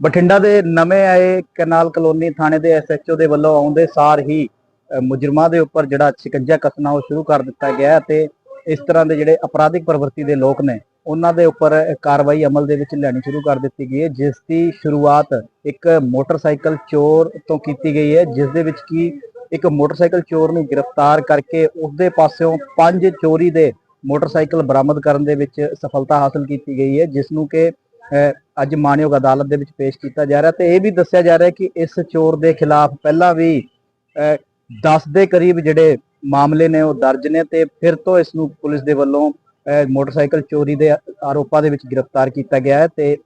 ਬਠਿੰਡਾ ਦੇ ਨਵੇਂ ਆਏ ਕਨਾਲ ਕਲੋਨੀ ਥਾਣੇ ਦੇ ਐਸਐਚਓ ਦੇ ਵੱਲੋਂ ਆਉਂਦੇ ਸਾਰ ਹੀ ਮੁਜਰਮਾਂ ਦੇ ਉੱਪਰ ਜਿਹੜਾ ਸ਼ਿਕੰਜਾ ਕੱਸਣਾ ਉਹ ਸ਼ੁਰੂ ਕਰ ਦਿੱਤਾ ਗਿਆ ਹੈ ਤੇ ਇਸ ਤਰ੍ਹਾਂ ਦੇ ਜਿਹੜੇ ਅਪਰਾਧਿਕ ਪ੍ਰਵਰਤੀ ਦੇ ਲੋਕ ਨੇ, ਉਹਨਾਂ ਦੇ ਉੱਪਰ ਕਾਰਵਾਈ ਅਮਲ ਦੇ ਵਿੱਚ ਲੈਣੀ ਸ਼ੁਰੂ ਕਰ ਦਿੱਤੀ ਗਈ ਹੈ, ਜਿਸ ਦੀ ਸ਼ੁਰੂਆਤ ਇੱਕ ਮੋਟਰਸਾਈਕਲ ਚੋਰ ਤੋਂ ਕੀਤੀ ਗਈ ਹੈ, ਜਿਸ ਦੇ ਵਿੱਚ ਕੀ ਇੱਕ ਮੋਟਰਸਾਈਕਲ ਚੋਰ ਨੂੰ ਗ੍ਰਿਫਤਾਰ ਕਰਕੇ ਉਸ ਦੇ ਪਾਸਿਓਂ ਪੰਜ ਚੋਰੀ ਦੇ ਮੋਟਰਸਾਈਕਲ ਬਰਾਮਦ ਕਰਨ ਦੇ ਵਿੱਚ ਸਫਲਤਾ ਹਾਸਲ ਕੀਤੀ ਗਈ ਹੈ, ਜਿਸ ਨੂੰ ਕਿ ਅੱਜ ਮਾਨਯੋਗ ਅਦਾਲਤ ਦੇ ਵਿੱਚ ਪੇਸ਼ ਕੀਤਾ ਜਾ ਰਿਹਾ ਤੇ ਇਹ ਵੀ ਦੱਸਿਆ ਜਾ ਰਿਹਾ ਕਿ ਇਸ ਚੋਰ ਦੇ ਖਿਲਾਫ ਪਹਿਲਾਂ ਵੀ 10 ਦੇ ਕਰੀਬ ਜਿਹੜੇ ਮਾਮਲੇ ਨੇ ਉਹ ਦਰਜ ਨੇ ਤੇ ਫਿਰ ਤੋਂ ਇਸ ਨੂੰ ਪੁਲਿਸ ਦੇ ਵੱਲੋਂ ਮੋਟਰਸਾਈਕਲ ਚੋਰੀ ਦੇ ਆਰੋਪਾਂ ਦੇ ਵਿੱਚ ਗ੍ਰਿਫਤਾਰ ਕੀਤਾ ਗਿਆ ਹੈ ਤੇ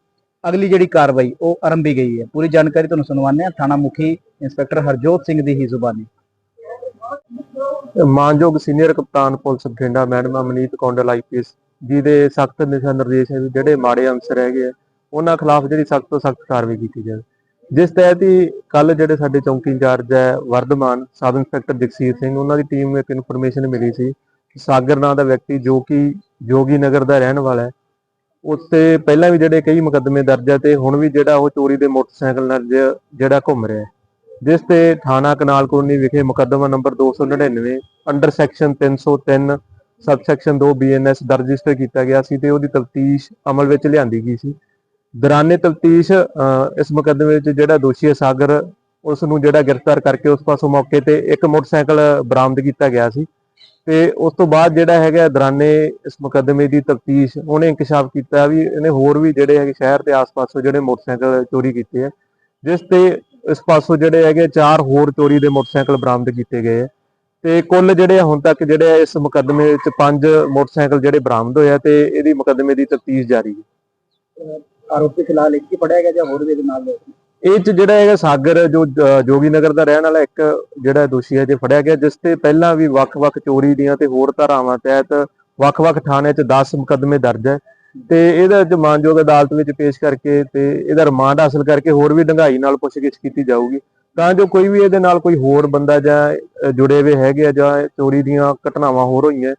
ਅਗਲੀ ਜਿਹੜੀ ਕਾਰਵਾਈ ਉਹ ਆਰੰਭੀ ਗਈ ਹੈ। ਪੂਰੀ ਜਾਣਕਾਰੀ ਤੁਹਾਨੂੰ ਸੁਣਵਾਉਂਦੇ ਹਾਂ। ਥਾਣਾ ਮੁਖੀ ਇੰਸਪੈਕਟਰ ਹਰਜੋਤ ਸਿੰਘ ਦੀ ਹੀ ਜ਼ੁਬਾਨੀ। ਮਾਨਯੋਗ ਸੀਨੀਅਰ ਕਪਤਾਨ police Bathinda madam Amneet Kondal IPS ji ਦੇ ਸਖਤ ਦਿਸ਼ਾ ਨਿਰਦੇਸ਼ ਹੈ ਜਿਹੜੇ ਮਾੜੇ ਅਨਸਰ ਹੈਗੇ ਆ ਉਹਨਾਂ ਖਿਲਾਫ ਜਿਹੜੀ ਸਖਤ ਤੋਂ ਸਖਤ ਕਾਰਵਾਈ ਕੀਤੀ ਜਾਵੇ। ਜਿਸ ਤਹਿਤ ਹੀ ਕੱਲ ਜਿਹੜੇ ਸਾਡੇ ਚੌਂਕੀ ਇੰਚਾਰਜ ਹੈ, ਵਰਧਮਾਨ ਸਬ ਇੰਸਪੈਕਟਰ ਜਗਸੀਰ ਸਿੰਘ, ਉਹਨਾਂ ਦੀ ਟੀਮ ਨੂੰ ਇੱਕ ਇਨਫੋਰਮੇਸ਼ਨ ਮਿਲੀ ਸੀ ਸਾਗਰ ਨਾਂ ਦਾ ਵਿਅਕਤੀ ਜੋ ਕਿ ਜੋਗੀ ਨਗਰ ਦਾ ਰਹਿਣ ਵਾਲਾ ਹੈ ਉੱਤੇ ਪਹਿਲਾਂ ਵੀ ਜਿਹੜੇ ਕਈ ਮੁਕੱਦਮੇ ਦਰਜ ਹੈ ਤੇ ਹੁਣ ਵੀ ਜਿਹੜਾ ਉਹ ਚੋਰੀ ਦੇ ਮੋਟਰਸਾਈਕਲ ਨਾਲ ਜਿਹੜਾ ਘੁੰਮ ਰਿਹਾ ਹੈ। ਜਿਸ ਤੇ ਥਾਣਾ ਕਨਾਲ ਕਲੋਨੀ ਵਿਖੇ ਮੁਕੱਦਮਾ number 299 under section 303 subsection 2 BNS ਦਰਜ ਰਜਿਸਟਰ ਕੀਤਾ ਗਿਆ ਸੀ ਤੇ ਉਹਦੀ ਤਫਤੀਸ਼ ਅਮਲ ਵਿੱਚ ਲਿਆਂਦੀ ਗਈ ਸੀ। ਦਰਾਨੇ ਤਫਤੀਸ਼ ਇਸ ਮੁਕੱਦਮੇ ਵਿੱਚ ਜਿਹੜਾ ਦੋਸ਼ੀ ਹੈ ਸਾਗਰ ਉਸ ਨੂੰ ਜਿਹੜਾ ਗ੍ਰਿਫਤਾਰ ਕਰਕੇ ਉਸ ਪਾਸੋਂ ਮੌਕੇ ਤੇ ਇੱਕ ਮੋਟਰਸਾਈਕਲ ਬਰਾਮਦ ਕੀਤਾ ਗਿਆ ਸੀ। ਤੇ ਉਸ ਤੋਂ ਬਾਅਦ ਜਿਹੜਾ ਹੈਗਾ ਦੌਰਾਨੇ ਇਸ ਮੁਕੱਦਮੇ ਦੀ ਤਫਤੀਸ਼, ਉਹਨੇ ਇੰਕਸ਼ਾਫ ਕੀਤਾ ਵੀ ਇਹਨੇ ਹੋਰ ਵੀ ਜਿਹੜੇ ਹੈਗੇ ਸ਼ਹਿਰ ਦੇ ਆਸ-ਪਾਸੋਂ ਜਿਹੜੇ ਮੋਟਰਸਾਈਕਲ ਚੋਰੀ ਕੀਤੇ ਆ, ਜਿਸ ਤੇ ਇਸ ਪਾਸੋਂ ਜਿਹੜੇ ਹੈਗੇ ਚਾਰ ਹੋਰ ਚੋਰੀ ਦੇ ਮੋਟਰਸਾਈਕਲ ਬਰਾਮਦ ਕੀਤੇ ਗਏ ਆ। ਤੇ ਕੁੱਲ ਜਿਹੜੇ ਹੁਣ ਤੱਕ ਜਿਹੜੇ ਇਸ ਮੁਕੱਦਮੇ ਵਿੱਚ ਪੰਜ ਮੋਟਰਸਾਈਕਲ ਜਿਹੜੇ ਬਰਾਮਦ ਹੋਇਆ ਤੇ ਇਹਦੀ ਮੁਕੱਦਮੇ ਦੀ ਤਫਤੀਸ਼ ਜਾਰੀ ਹੈ। ਆਰੋਪੀ ਫਿਲਹਾਲ ਇੱਕ ਪੜਿਆ ਗਿਆ ਜਾਂ ਹੋਰ ਵੀ ਇਹਦੇ ਨਾਲ ਇਹ ਚ ਜਿਹੜਾ ਹੈਗਾ ਸਾਗਰ, ਜੋ ਜੋਗੀ ਨਗਰ ਦਾ ਰਹਿਣ ਵਾਲਾ ਇੱਕ ਜਿਹੜਾ ਦੋਸ਼ੀ ਹੈ, ਜੇ ਫੜਿਆ ਗਿਆ, ਜਿਸ ਤੇ ਪਹਿਲਾਂ ਵੀ ਵੱਖ-ਵੱਖ ਚੋਰੀ ਦੀਆਂ ਤੇ ਹੋਰ ਧਾਰਾਵਾਂ ਤਹਿਤ ਵੱਖ-ਵੱਖ ਥਾਣੇ 'ਚ 10 ਮੁਕੱਦਮੇ ਦਰਜ ਹੈ। ਤੇ ਇਹਦਾ ਅੱਜ ਅਦਾਲਤ ਵਿੱਚ ਪੇਸ਼ ਕਰਕੇ ਤੇ ਇਹਦਾ ਰਿਮਾਂਡ ਹਾਸਲ ਕਰਕੇ ਹੋਰ ਵੀ ਡੰਗਾਈ ਨਾਲ ਪੁੱਛਗਿੱਛ ਕੀਤੀ ਜਾਊਗੀ। ਤਾਂ ਜੋ ਕੋਈ ਵੀ ਇਹਦੇ ਨਾਲ ਕੋਈ ਹੋਰ ਬੰਦਾ ਜਾਂ ਜੁੜੇ ਹੋਏ ਹੈਗੇ ਆ ਜਾਂ ਚੋਰੀ ਦੀਆਂ ਘਟਨਾਵਾਂ ਹੋਰ ਹੋਈਆਂ,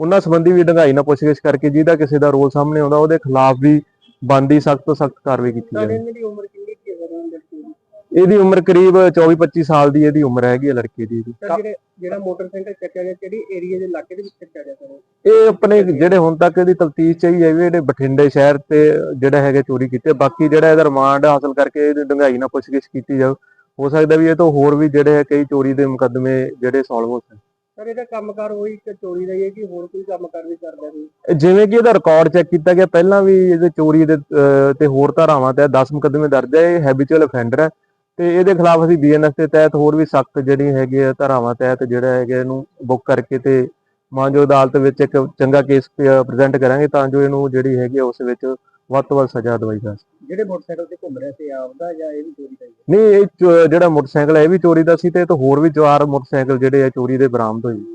ਉਹਨਾਂ ਸੰਬੰਧੀ ਵੀ ਡੰਗਾਈ ਨਾਲ ਪੁੱਛਗਿੱਛ ਕਰਕੇ ਜਿਹਦਾ ਕਿਸੇ ਦਾ ਰੋਲ ਸਾਹਮਣੇ ਆਉਂਦਾ, ਉਹਦੇ ਖਿਲਾਫ ਵੀ ਬੰਦੀ ਸਖਤ ਤੋਂ ਸਖਤ ਕਾਰਵਾਈ ਕੀਤੀ ਜਾਵੇ। ਦੀ ਉਮਰ ਕਿੰਨੀ ਕੀ ਹੈ ਲੜਕੀ ਦੀ? ਇਹਦੀ ਉਮਰ ਕਰੀਬ 24-25 ਸਾਲ ਦੀ ਇਹਦੀ ਉਮਰ ਹੈਗੀ ਹੈ ਲੜਕੀ ਦੀ ਸਰ ਜਿਹੜੇ ਜਿਹੜਾ ਮੋਟਰਸਾਈਕਲ ਚੱਕਿਆ ਗਿਆ ਕਿਹੜੀ ਏਰੀਆ ਦੇ ਇਲਾਕੇ ਦੇ ਵਿੱਚ ਚੱਕਿਆ ਗਿਆ ਸਰ ਇਹ ਆਪਣੇ ਜਿਹੜੇ ਹੁਣ ਤੱਕ ਇਹਦੀ ਤਫਤੀਸ਼ ਚਾਹੀ ਹੈ ਵੀ ਜਿਹੜੇ ਬਠਿੰਡੇ ਸ਼ਹਿਰ ਤੇ ਜਿਹੜਾ ਹੈਗਾ ਚੋਰੀ ਕੀਤੇ। ਬਾਕੀ ਜਿਹੜਾ ਇਹਦਾ ਰਿਮਾਂਡ ਹਾਸਲ ਕਰਕੇ ਇਹਦੀ ਡੰਗਾਈ ਨਾਲ ਪੁੱਛਗਿੱਛ ਕੀਤੀ ਜਾਊ। ਹੋ ਸਕਦਾ ਵੀ ਇਹ ਤੋਂ ਹੋਰ ਵੀ ਜਿਹੜੇ ਹੈ ਕਈ ਚੋਰੀ ਦੇ ਮੁਕੱਦਮੇ ਜਿਹੜੇ ਸੋਲਵ ਹੋ ਸਕਣ। ਸਰ ਇਹਦਾ ਕੰਮਕਾਰ ਉਹੀ ਕਿ ਚੋਰੀ ਦਾ ਹੀ ਹੈ ਕਿ ਹੋਰ ਕੋਈ ਕੰਮਕਾਰ ਵੀ ਕਰਦਾ ਕੋਈ ਜਿਵੇਂ ਕਿ ਇਹਦਾ ਰਿਕਾਰਡ ਚੈੱਕ ਕੀਤਾ ਗਿਆ ਪਹਿਲਾਂ ਵੀ ਇਹਦੇ ਚੋਰੀ ਦੇ ਅਹ, ਤੇ ਹੋਰ ਧਾਰਾਵਾਂ ਤੇ 10 ਮੁਕੱਦਮੇ ਦਰਜ ਹੈ ਇਹ ਹੈਬਿਚੁਅਲ ਅਫੈਂਡਰ ਹੈ। ਤੇ ਇਹਦੇ ਖਿਲਾਫ ਅਸੀਂ ਬੀਐਨਐਸ ਦੇ ਤਹਿਤ ਹੋਰ ਵੀ ਸਖਤ ਜਿਹੜੀ ਹੈਗੀ ਆ ਧਾਰਾਵਾਂ ਤਹਿਤ ਜਿਹੜਾ ਹੈਗਾ ਇਹਨੂੰ ਬੁੱਕ ਕਰਕੇ ਤੇ ਮਾਨਜੋ ਅਦਾਲਤ ਵਿੱਚ ਇੱਕ ਚੰਗਾ ਕੇਸ ਪ੍ਰੈਜ਼ੈਂਟ ਕਰਾਂਗੇ ਤਾਂ ਜੋ ਇਹਨੂੰ ਜਿਹੜੀ ਹੈਗੀ ਆ ਉਸ ਵਿੱਚ ਵੱਧ ਤੋਂ ਵੱਧ ਸਜ਼ਾ ਦਵਾਈ ਜਾ ਸਕੇ। ਜਿਹੜੇ ਮੋਟਰਸਾਈਕਲ ਤੇ ਘੁੰਮ ਰਿਹਾ ਸੀ ਆਪਦਾ ਜਾਂ ਇਹ ਵੀ ਚੋਰੀ ਦਾ ਹੀ ਹੈ? ਨਹੀਂ ਇਹ ਚੋ- ਜਿਹੜਾ ਮੋਟਰਸਾਈਕਲ ਹੈ ਇਹ ਵੀ ਚੋਰੀ ਦਾ ਸੀ ਤੇ ਇਹ ਤੋਂ ਹੋਰ ਵੀ ਚਾਰ ਮੋਟਰਸਾਈਕਲ ਜਿਹੜੇ ਆ ਚੋਰੀ ਦੇ ਬਰਾਮਦ ਹੋਏ।